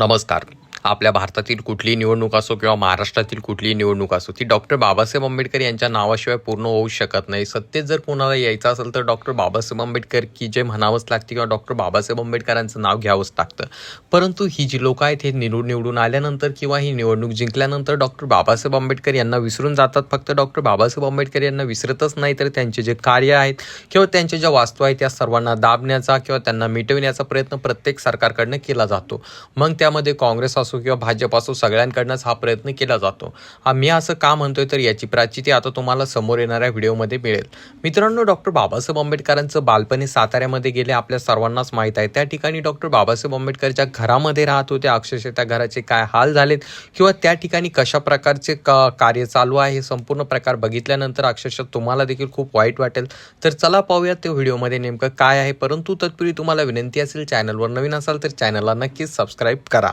नमस्कार. आपल्या भारतातील कुठलीही निवडणूक असो किंवा महाराष्ट्रातील कुठलीही निवडणूक असो ती डॉक्टर बाबासाहेब आंबेडकर यांच्या नावाशिवाय पूर्ण होऊ शकत नाही. सत्तेत जर कोणाला यायचं असेल तर डॉक्टर बाबासाहेब आंबेडकर की जे म्हणावंच लागते किंवा डॉक्टर बाबासाहेब आंबेडकरांचं नाव घ्यावंच लागतं. परंतु ही जी लोक आहेत हे निवडून निवडून आल्यानंतर किंवा ही निवडणूक जिंकल्यानंतर डॉक्टर बाबासाहेब आंबेडकर यांना विसरून जातात. फक्त डॉक्टर बाबासाहेब आंबेडकर यांना विसरतच नाही तर त्यांचे जे कार्य आहेत किंवा त्यांच्या ज्या वास्तू आहेत त्या सर्वांना दाबण्याचा किंवा त्यांना मिटविण्याचा प्रयत्न प्रत्येक सरकारकडनं केला जातो. मग त्यामध्ये काँग्रेस असो किंवा भाजप असो सगळ्यांकडनंच हा प्रयत्न केला जातो. हा मी असं का म्हणतोय तर याची प्राचिती आता तुम्हाला समोर येणाऱ्या व्हिडिओमध्ये मिळेल. मित्रांनो डॉक्टर बाबासाहेब आंबेडकरांचं बालपणी साताऱ्यामध्ये गेले आपल्या सर्वांनाच माहीत आहे. त्या ठिकाणी डॉक्टर बाबासाहेब आंबेडकरच्या घरामध्ये राहत होते. अक्षरशः त्या घराचे काय हाल झालेत किंवा त्या ठिकाणी कशा प्रकारचे क- कार्य चालू आहे हे संपूर्ण प्रकार बघितल्यानंतर अक्षरशः तुम्हाला देखील खूप वाईट वाटेल. तर चला पाहूया ते व्हिडिओमध्ये नेमकं काय आहे. परंतु तत्पूर्वी तुम्हाला विनंती असेल चॅनलवर नवीन असाल तर चॅनलला नक्कीच सबस्क्राईब करा.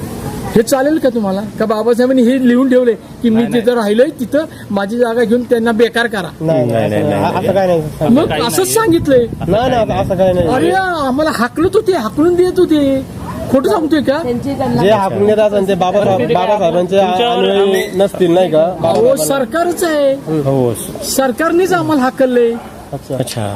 हे चालेल का तुम्हाला? का बाबासाहेबांनी हे लिहून ठेवले की मी जिथं राहिलोय तिथं माझी जागा घेऊन त्यांना बेकार करा. नाही नाही नाही असं काय नाही. मग असंच सांगितलंय. नाही नाही असं काय नाही. अरे आम्हाला हाकलत होते हाकलून देत होते. खोटं सांगतोय का? जे हाकून घेत असेल ते बाबासाहेब बाबासाहेबांचे अनुयायी नसतील नाही का? अहो सरकारच आहे. हो. सरकारनेच आम्हाला हाकललंय. अच्छा.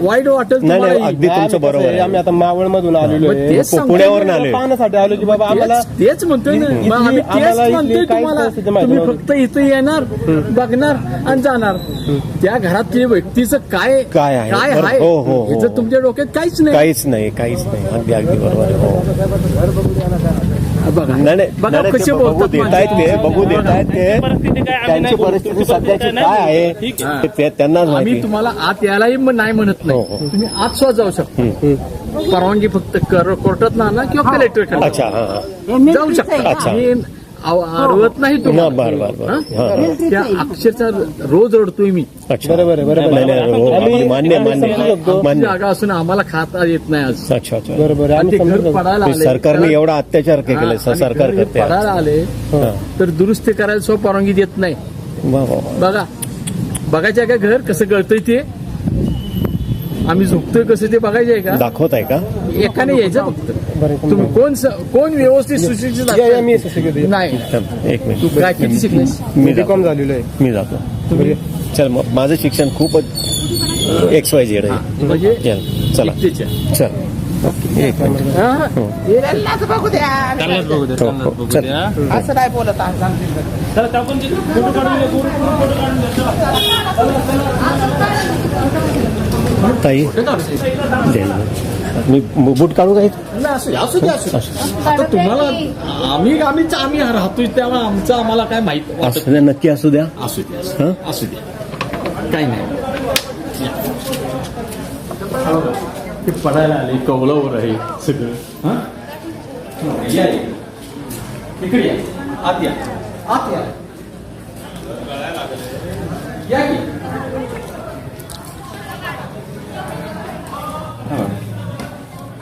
वाईट वाटेल नाही अगदी तुमचं बरोबर आम्ही आता मावळ मधून आलेलो मग आहे. तेच सांगतोय पुण्यावरून पाहण्यासाठी आलो की बाबा. आम्हाला तेच तेच म्हणतोय ना. इथली- मग आम्ही आम्हाला तेच इथली म्हणतोय काहीच तुम्हाला. परिस्थिती माहिती तुम्ही नव्हती. फक्त इथे येणार बघणार आणि जाणार. त्या घरातल्या व्यक्तीचं काय काय आहे? काय बरं. आहे? हो, हो, हो. याचं तुमच्या डोक्यात काहीच नाही. काहीच नाही काहीच नाही. अगदी अगदी बरोबर आहे. हो. बघा. नाही नाही बघा नाही, कसे ते बघू बोलतात देत आहेत ते माणसं. बघू देत आहेत ते. परिस्थिती काय आम्ही त्यांची नाही बोलू परिस्थिती. सध्याची काय आहे ठीक ते- ते त्यांनाच आम्ही माहिती. तुम्हाला आत यायलाही म- नाही म्हणत हो, नाही. हो. तुम्ही आत सुद्धा जाऊ शकता. परवानगी फक्त कर- कोर्टात ना किंवा कलेक्टर अच्छा हा हा. जाऊ शकता. अच्छा. मी आव- अडवत नाही हा, तुम्हाला बर बर बर. हा? हा, हा. त्या अक्षरशः रोज रडतोय मी. अच्छा. बरोबर आहे, बरोबर नाही, नाही, नाही, हो, मान्य मान्य. मान्य. जागा असून आम्हाला खाता येत नाही आज. अच्छा अच्छा. बरोबर आहे. आणि ते आम्ही घर समजू शकतो. पडायला ते आले. सरकारने एवढा अत्याचार हा, केले आणि सरकार घर करते पडायला आले हा. तर दुरुस्ती करायला सो परवानगी देत नाही. वा वा वा. बघा बघायचं आहे का घर? कसं गळतंय ते? आम्ही झोपतोय कसं ते बघायचं आहे का? दाखवत आहे का? एकाने यायचं फक्त. तुम्ही कोण स- कोण व्यवस्थित सुशिक्षित. नाही. एक तू मिनिट काय किती शिकलेस? मी जातो. झालेलो आहे. मी जातो. तुम्ही चल मग माझं शिक्षण खूपच एक्स वाय झेड आहे. म्हणजे चल चला. एकटेच्या. चल. एक मिनिट. त्यांनाच बघू द्या. त्यांनाच. बघू चल. द्या. असं नाही बोलत आहे, सांगतील तर. चला, टाकून दे. फोटो काढून दे, फोटो फोटो काढून दे. ताई. दे. मी बूट काढू का इथं? नाही, असू दे, असू दे, असू दे. आता तुम्हाला आम्ही आम्हीच आम्ही राहतोय त्यामुळे आमचं आम्हाला काय माहीत वाटत असू द्या नक्की असू द्या. असू दे असू हं? दे, असू दे. काही नाही. ते पडायला आले कौलावर आहे सगळं. हं? या, या. इकडे या. आत या. आत या. या की?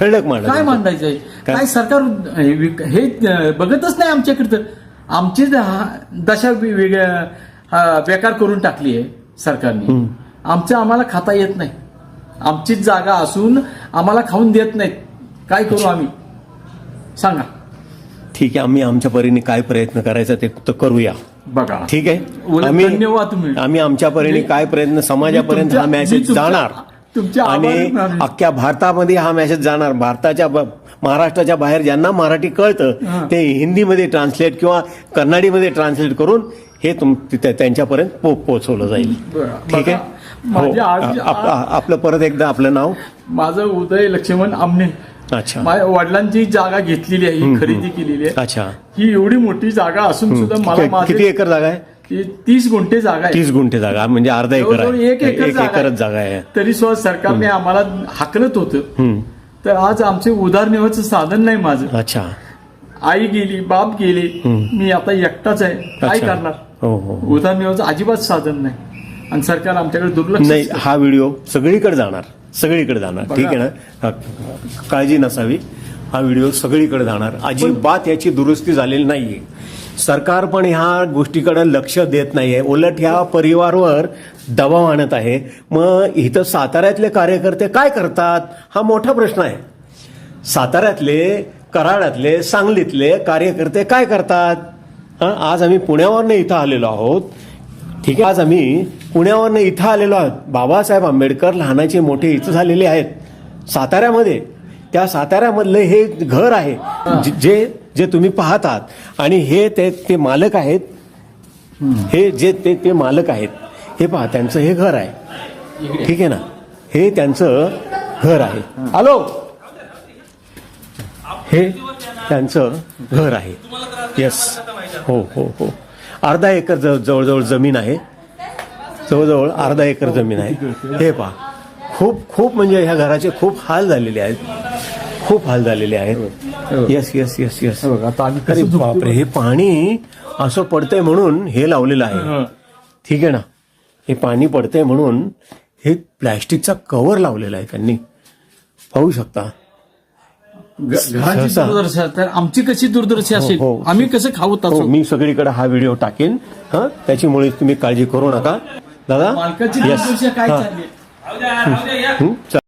ठळक मांडा काय मांडायचंय काय? काय सरकार हे बघतच नाही आमच्याकडे तर. आमची दशा वेगळ्या बेकार करून टाकली आहे सरकारने. आमचं आम्हाला खाता येत नाही. आमचीच जागा असून आम्हाला खाऊन देत नाहीत. काय करू आम्ही? सांगा. ठीक आहे आम्ही आमच्या परीने काय प्रयत्न करायचा ते तर करूया. बघा. ठीक आहे? धन्यवाद तुम्ही. आम्ही आमच्या परीने काय प्रयत्न समाजापर्यंत हा मेसेज जाणार? आणि. अख्ख्या भारतामध्ये हा मेसेज जाणार. भारताच्या महाराष्ट्राच्या बाहेर ज्यांना मराठी कळतं. ते हिंदीमध्ये ट्रान्सलेट किंवा कन्नडीमध्ये ट्रान्सलेट करून हे तुम त्या- त्यांच्यापर्यंत पो पोहोचवलं जाईल. ठीक आहे? हो. आपलं परत एकदा आपलं नाव? माझं उदय लक्ष्मण आमने अच्छा. माझ्या वडिलांची जागा घेतलेली आहे ही खरेदी केलेली आहे. अच्छा. ही एवढी मोठी जागा असून सुद्धा मला किती एकर जागा आहे? तीस गुंठे जागा आहे. तीस गुंठे जागा म्हणजे अर्धा एकर आहे. एक एकरच. जागा आहे. तरी सुद्धा सरकारने आम्हाला हाकलत होतं. तर आज आमचे उदारनिर्वाहाचं साधन नाही माझं. अच्छा. आई गेली बाप गेले मी आता एकटाच आहे. काय. करणार? हो हो उदारनिर्वाहाचं अजिबात साधन नाही. आणि सरकार आमच्याकडे दुर्लक्ष नाही हा व्हिडिओ सगळीकडे जाणार. सगळीकडे जाणार. ठीक आहे ना? हा, काळजी नसावी. हा व्हिडिओ सगळीकडे जाणार. अजिबात याची दुरुस्ती झालेली नाहीये. सरकार पण ह्या गोष्टीकडे लक्ष देत नाही आहे उलट ह्या परिवारवर दबाव आणत आहे. मग इथं साताऱ्यातले कार्यकर्ते काय करतात? हा मोठा प्रश्न आहे. साताऱ्यातले कराडातले सांगलीतले कार्यकर्ते काय करतात? हां आज आम्ही पुण्यावरनं इथं आलेलो आहोत. ठीक आहे आज आम्ही पुण्यावरनं इथं आलेलो आहोत. बाबासाहेब आंबेडकर लहानाचे मोठे इथं झालेले आहेत. साताऱ्यामध्ये. त्या साताऱ्यामधलं हे घर आहे. जे- जे तुम्ही पाहतात आणि हे ते ते मालक आहेत. हे जे ते ते मालक आहेत. हे पहा त्यांचं हे घर आहे. ठीक आहे ना? हे त्यांचं घर आहे. हॅलो? हे त्यांचं घर आहे. येस हो हो हो. अर्धा एकर जवळजवळ जमीन आहे. जवळजवळ अर्धा एकर जमीन आहे. हे पहा. खूप खूप म्हणजे ह्या घराचे खूप हाल झालेले आहेत. खूप हाल झालेले आहेत. येस येस येस येस बघा, आता आम्ही अरे बापरे हे पाणी असं पडतंय म्हणून हे लावलेलं आहे. ठीक आहे ना? हे पाणी पडतंय म्हणून हे प्लॅस्टिकचा कव्हर लावलेला आहे त्यांनी. पाहू शकता? सहसा. तर आमची कशी दुर्दशा असेल? हो, हो. आम्ही कसं खाऊ हो तसं? मी सगळीकडे हा व्हिडिओ टाकेन. हा? त्याच्यामुळे तुम्ही काळजी करू नका. दादा? मालकाची काय हा. चालली? हं? चला